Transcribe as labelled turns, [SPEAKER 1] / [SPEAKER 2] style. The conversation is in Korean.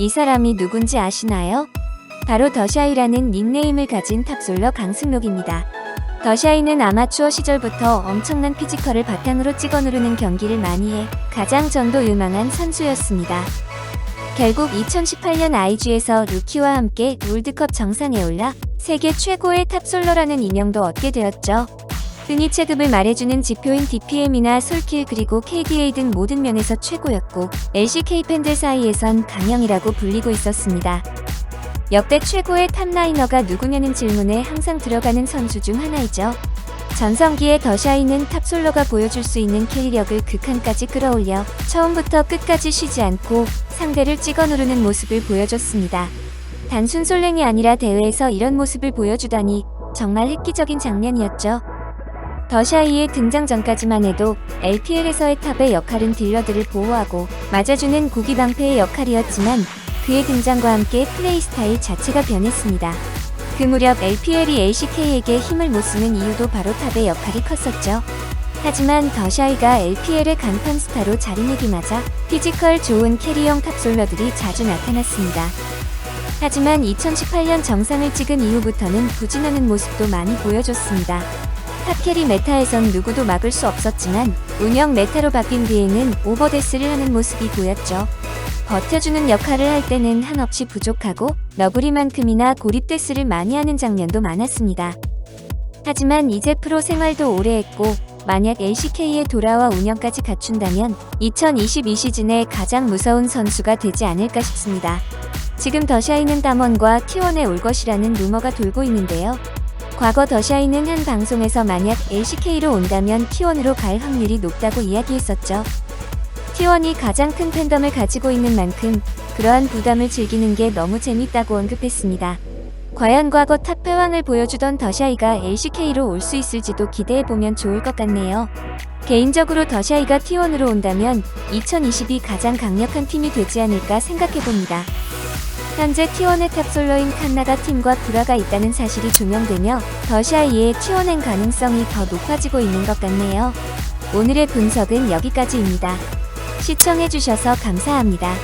[SPEAKER 1] 이 사람이 누군지 아시나요? 바로 더샤이라는 닉네임을 가진 탑솔러 강승록입니다. 더샤이는 아마추어 시절부터 엄청난 피지컬을 바탕으로 찍어 누르는 경기를 많이 해 가장 전도 유망한 선수였습니다. 결국 2018년 IG에서 루키와 함께 롤드컵 정상에 올라 세계 최고의 탑솔러라는 인형도 얻게 되었죠. 흔히 체급을 말해주는 지표인 DPM이나 솔킬 그리고 KDA 등 모든 면에서 최고였고 LCK 팬들 사이에선 강형이라고 불리고 있었습니다. 역대 최고의 탑라이너가 누구냐는 질문에 항상 들어가는 선수 중 하나이죠. 전성기의 더샤이는 탑솔러가 보여줄 수 있는 캐리력을 극한까지 끌어올려 처음부터 끝까지 쉬지 않고 상대를 찍어 누르는 모습을 보여줬습니다. 단순 솔랭이 아니라 대회에서 이런 모습을 보여주다니 정말 획기적인 장면이었죠. 더샤이의 등장 전까지만 해도 LPL에서의 탑의 역할은 딜러들을 보호하고 맞아주는 고기 방패의 역할이었지만 그의 등장과 함께 플레이 스타일 자체가 변했습니다. 그 무렵 LPL이 LCK에게 힘을 못 쓰는 이유도 바로 탑의 역할이 컸었죠. 하지만 더샤이가 LPL의 간판 스타로 자리매김하자 피지컬 좋은 캐리형 탑솔러들이 자주 나타났습니다. 하지만 2018년 정상을 찍은 이후부터는 부진하는 모습도 많이 보여줬습니다. 탑캐리 메타에선 누구도 막을 수 없었지만 운영 메타로 바뀐 뒤에는 오버데스를 하는 모습이 보였죠. 버텨주는 역할을 할 때는 한없이 부족하고 너구리만큼이나 고립데스를 많이 하는 장면도 많았습니다. 하지만 이제 프로 생활도 오래 했고 만약 LCK에 돌아와 운영까지 갖춘다면 2022 시즌에 가장 무서운 선수가 되지 않을까 싶습니다. 지금 더샤이는 담원과 T1에 올 것이라는 루머가 돌고 있는데요. 과거 더샤이는 한 방송에서 만약 LCK로 온다면 T1으로 갈 확률이 높다고 이야기했었죠. T1이 가장 큰 팬덤을 가지고 있는 만큼 그러한 부담을 즐기는 게 너무 재밌다고 언급했습니다. 과연 과거 탑회왕을 보여주던 더샤이가 LCK로 올 수 있을지도 기대해보면 좋을 것 같네요. 개인적으로 더샤이가 T1으로 온다면 2022 가장 강력한 팀이 되지 않을까 생각해봅니다. 현재 T1의 탑솔러인 칸나가 팀과 불화가 있다는 사실이 조명되며 더샤이의 T1행 가능성이 더 높아지고 있는 것 같네요. 오늘의 분석은 여기까지입니다. 시청해주셔서 감사합니다.